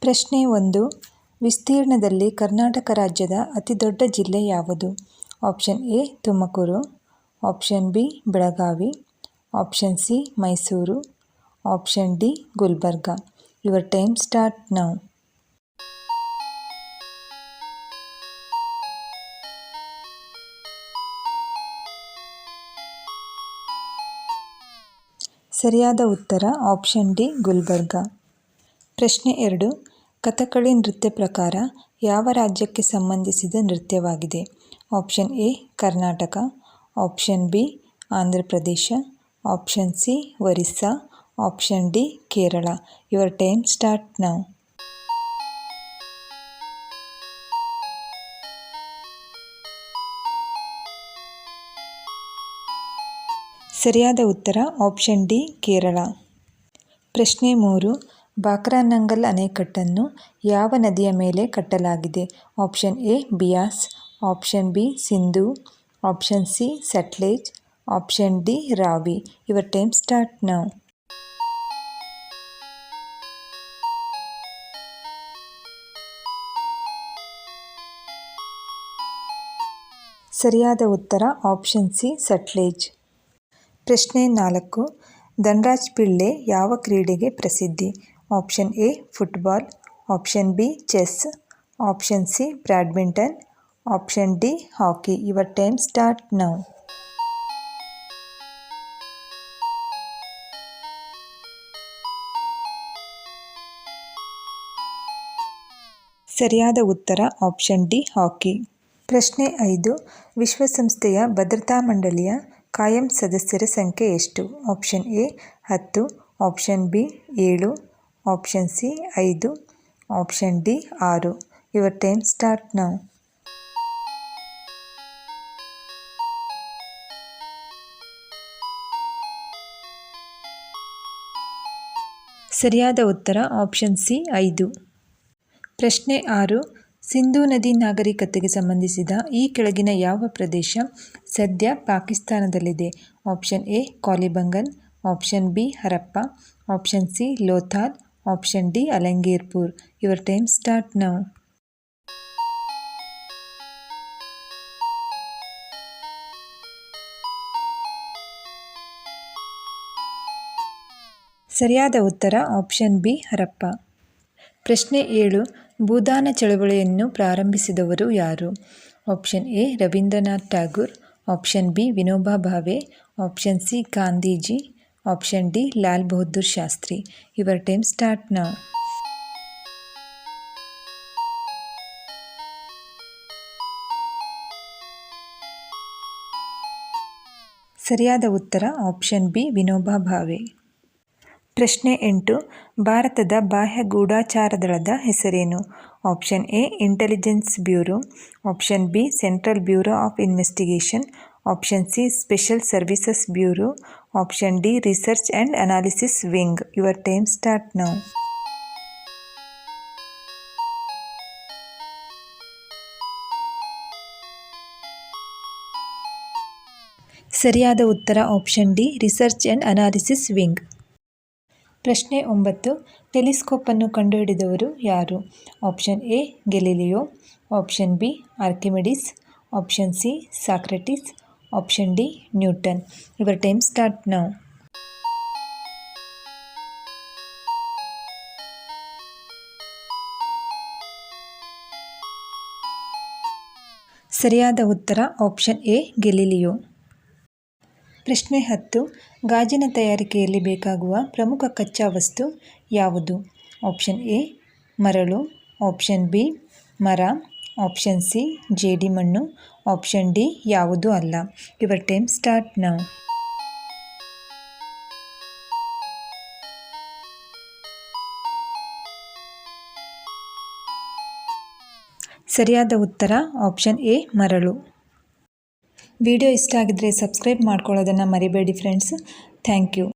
ಪ್ರಶ್ನೆ ಒಂದು. ವಿಸ್ತೀರ್ಣದಲ್ಲಿ ಕರ್ನಾಟಕ ರಾಜ್ಯದ ಅತಿ ದೊಡ್ಡ ಜಿಲ್ಲೆ ಯಾವುದು? Option A, Tumakuru. Option B, Belagavi. Option C, Mysuru. Option D, Gulbarga. Your time start now. ಸರಿಯಾದ ಉತ್ತರ ಆಪ್ಷನ್ ಡಿ, ಗುಲ್ಬರ್ಗ. ಪ್ರಶ್ನೆ ಎರಡು. ಕಥಕಳಿ ನೃತ್ಯ ಪ್ರಕಾರ ಯಾವ ರಾಜ್ಯಕ್ಕೆ ಸಂಬಂಧಿಸಿದ ನೃತ್ಯವಾಗಿದೆ? Option A, Karnataka. Option B Andhra Pradesh option C, Orissa. Option D, Kerala. Your time start now ಸರಿಯಾದ ಉತ್ತರ ಆಪ್ಷನ್ ಡಿ, ಕೇರಳ. ಪ್ರಶ್ನೆ ಮೂರು. ಬಾಕ್ರಾನಂಗಲ್ ಅಣೆಕಟ್ಟನ್ನು ಯಾವ ನದಿಯ ಮೇಲೆ ಕಟ್ಟಲಾಗಿದೆ? Option A, Beas, option B, Sindhu, option C, Sutlej, option D, Ravi. Your time start now ಸರಿಯಾದ ಉತ್ತರ, ಆಪ್ಷನ್ ಸಿ, ಸಟ್ಲೇಜ್. ಪ್ರಶ್ನೆ ನಾಲ್ಕು. ಧನ್ರಾಜ್ ಪಿಳ್ಳೆ ಯಾವ ಕ್ರೀಡೆಗೆ ಪ್ರಸಿದ್ಧಿ? Option A football option B chess option C badminton option D hockey your time start now ಸರಿಯಾದ ಉತ್ತರ option D ಹಾಕಿ ಪ್ರಶ್ನೆ ಐದು, ವಿಶ್ವಸಂಸ್ಥೆಯ ಭದ್ರತಾ ಮಂಡಳಿಯ ಕಾಯಂ ಸದಸ್ಯರ ಸಂಖ್ಯೆ ಎಷ್ಟು? ಆಪ್ಷನ್ ಎ ಹತ್ತು. ಆಪ್ಷನ್ ಬಿ ಏಳು. ಆಪ್ಷನ್ ಸಿ ಐದು. ಆಪ್ಷನ್ ಡಿ ಆರು. ಯುವರ್ ಟೈಮ್ ಸ್ಟಾರ್ಟ್ ನೌ ಸರಿಯಾದ ಉತ್ತರ ಆಪ್ಷನ್ ಸಿ ಐದು. ಪ್ರಶ್ನೆ ಆರು. ಸಿಂಧೂ ನದಿ ನಾಗರಿಕತೆಗೆ ಸಂಬಂಧಿಸಿದ ಈ ಕೆಳಗಿನ ಯಾವ ಪ್ರದೇಶ ಸದ್ಯ ಪಾಕಿಸ್ತಾನದಲ್ಲಿದೆ? Option A Kalibangan option B Harappa option C Lothal option D Alamgirpur your time start now ಸರಿಯಾದ ಉತ್ತರ ಆಪ್ಷನ್ ಬಿ ಹರಪ್ಪ. ಪ್ರಶ್ನೆ ಏಳು, ಭೂದಾನ ಚಳವಳಿಯನ್ನು ಪ್ರಾರಂಭಿಸಿದವರು ಯಾರು? Option A Rabindranath Tagore option B Vinoba Bhave. Option C Gandhiji. Option D Lal Bahadur Shastri your time start now ಸರಿಯಾದ ಉತ್ತರ option B Vinoba Bhave. ಪ್ರಶ್ನೆ ಎಂಟು, ಭಾರತದ ಬಾಹ್ಯ ಗೂಢಾಚಾರ ದಳದ ಹೆಸರೇನು? Option A intelligence bureau option B central bureau of investigation option C special services bureau option D research and analysis wing your time start now ಸರಿಯಾದ ಉತ್ತರ option D research and analysis wing ಪ್ರಶ್ನೆ ಒಂಬತ್ತು ಟೆಲಿಸ್ಕೋಪನ್ನು ಕಂಡುಹಿಡಿದವರು ಯಾರು? Option A Galileo option B Archimedes option C Socrates option D Newton your time start now ಸರಿಯಾದ ಉತ್ತರ option A Galileo. ಪ್ರಶ್ನೆ ಹತ್ತು, ಗಾಜಿನ ತಯಾರಿಕೆಯಲ್ಲಿ ಬೇಕಾಗುವ ಪ್ರಮುಖ ಕಚ್ಚಾ ವಸ್ತು ಯಾವುದು? ಆಪ್ಷನ್ ಎ ಮರಳು. ಆಪ್ಷನ್ ಬಿ ಮರ. ಆಪ್ಷನ್ ಸಿ ಜೇಡಿಮಣ್ಣು ಆಪ್ಷನ್ ಡಿ ಯಾವುದೂ ಅಲ್ಲ. ಯುವರ್ ಟೈಮ್ ಸ್ಟಾರ್ಟ್ ನಾವು ಸರಿಯಾದ ಉತ್ತರ ಆಪ್ಷನ್ ಎ ಮರಳು. ವಿಡಿಯೋ ಇಷ್ಟ ಆಗಿದ್ದರೆ ಸಬ್ಸ್ಕ್ರೈಬ್ ಮಾಡ್ಕೊಳ್ಳೋದನ್ನು ಮರಿಬೇಡಿ ಫ್ರೆಂಡ್ಸ್ ಥ್ಯಾಂಕ್ ಯು